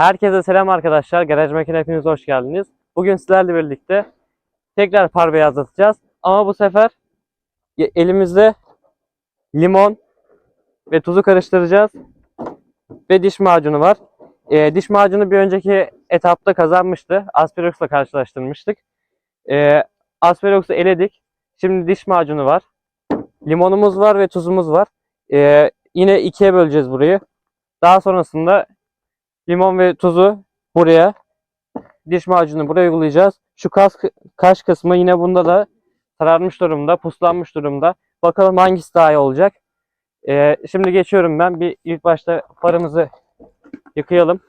Herkese selam arkadaşlar. Garaj Makine hepiniz hoş geldiniz. Bugün sizlerle birlikte tekrar far beyazlatacağız. Ama bu sefer e- elimizde limon ve tuzu karıştıracağız. Ve diş macunu var. Ee, diş macunu bir önceki etapta kazanmıştı. Aspirox'la karşılaştırmıştık. Ee, Aspirox'u eledik. Şimdi diş macunu var. Limonumuz var ve tuzumuz var. Ee, yine ikiye böleceğiz burayı. Daha sonrasında limon ve tuzu buraya, diş macunu buraya uygulayacağız. Şu kas, kaş kısmı yine bunda da sararmış durumda, puslanmış durumda. Bakalım hangisi daha iyi olacak. Ee, şimdi geçiyorum ben. Bir ilk başta farımızı yıkayalım.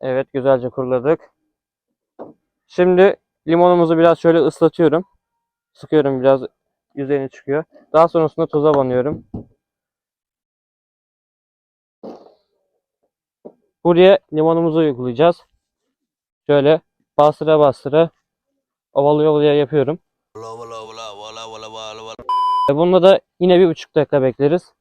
Evet, güzelce kuruladık. Şimdi limonumuzu biraz şöyle ıslatıyorum. Sıkıyorum biraz yüzeyine çıkıyor. Daha sonrasında tuza banıyorum. Buraya limonumuzu uygulayacağız. Şöyle bastıra bastıra ovalaya ovalaya yapıyorum. Ve bunda da yine bir buçuk dakika bekleriz.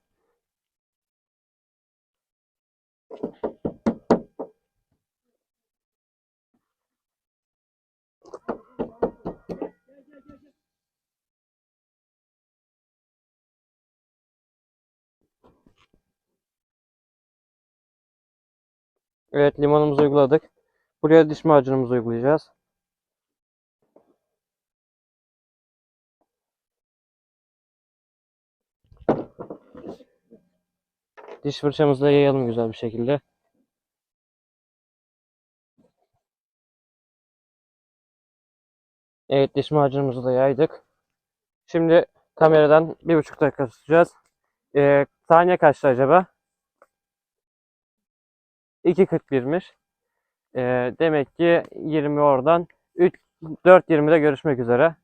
Evet limonumuzu uyguladık. Buraya diş macunumuzu uygulayacağız. Diş fırçamızla yayalım güzel bir şekilde. Evet diş macunumuzu da yaydık. Şimdi kameradan bir buçuk dakika tutacağız. Ee, saniye kaçtı acaba? 2.41'miş. Ee, demek ki 20 oradan 3 4.20'de görüşmek üzere.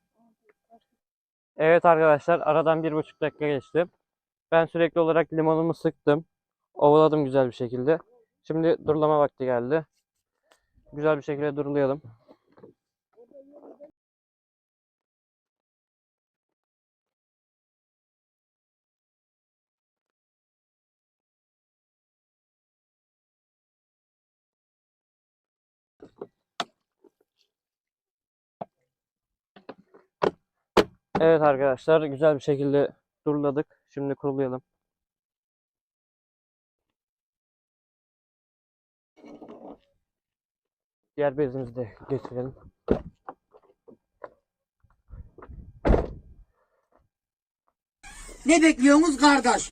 Evet arkadaşlar aradan bir buçuk dakika geçti. Ben sürekli olarak limonumu sıktım. Ovaladım güzel bir şekilde. Şimdi durulama vakti geldi. Güzel bir şekilde durulayalım. Evet arkadaşlar güzel bir şekilde duruladık. Şimdi kurulayalım. Diğer bezimizi de getirelim. Ne bekliyorsunuz kardeş?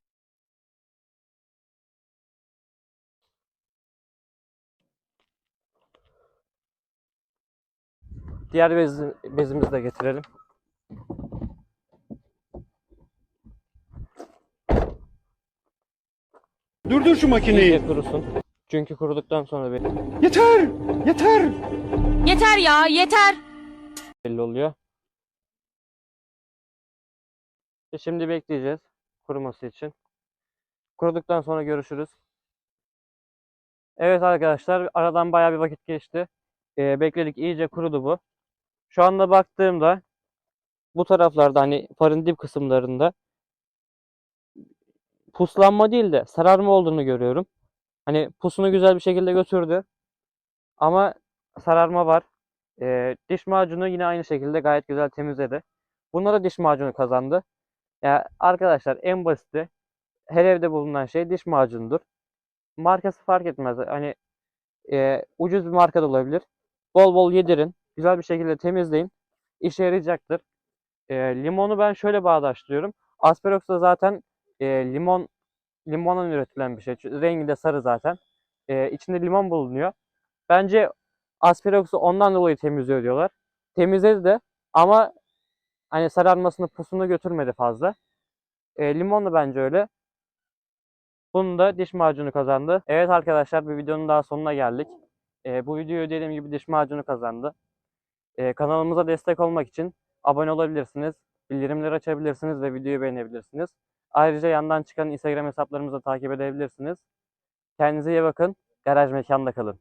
Diğer bezi, bezimizi de getirelim. Durdur şu makineyi. İyice kurusun. Çünkü kuruduktan sonra belli- Yeter! Yeter! Yeter ya yeter. belli oluyor. E şimdi bekleyeceğiz kuruması için. Kuruduktan sonra görüşürüz. Evet arkadaşlar aradan bayağı bir vakit geçti. Ee, bekledik iyice kurudu bu. Şu anda baktığımda bu taraflarda hani farın dip kısımlarında puslanma değil de sararma olduğunu görüyorum. Hani pusunu güzel bir şekilde götürdü. Ama sararma var. Ee, diş macunu yine aynı şekilde gayet güzel temizledi. Bunlara diş macunu kazandı. Ya arkadaşlar en basiti her evde bulunan şey diş macunudur. Markası fark etmez. Hani e, ucuz bir marka da olabilir. Bol bol yedirin. Güzel bir şekilde temizleyin. İşe yarayacaktır. E, limonu ben şöyle bağdaştırıyorum. Asperox da zaten e, limon limondan üretilen bir şey. Rengi de sarı zaten. E, içinde limon bulunuyor. Bence Asperox'u ondan dolayı temizliyor diyorlar. Temizledi de ama hani sararmasını pusunu götürmedi fazla. E, limon da bence öyle. Bunun da diş macunu kazandı. Evet arkadaşlar bir videonun daha sonuna geldik. E, bu videoyu dediğim gibi diş macunu kazandı. E, kanalımıza destek olmak için abone olabilirsiniz. Bildirimleri açabilirsiniz ve videoyu beğenebilirsiniz. Ayrıca yandan çıkan Instagram hesaplarımızı takip edebilirsiniz. Kendinize iyi bakın. Garaj mekanda kalın.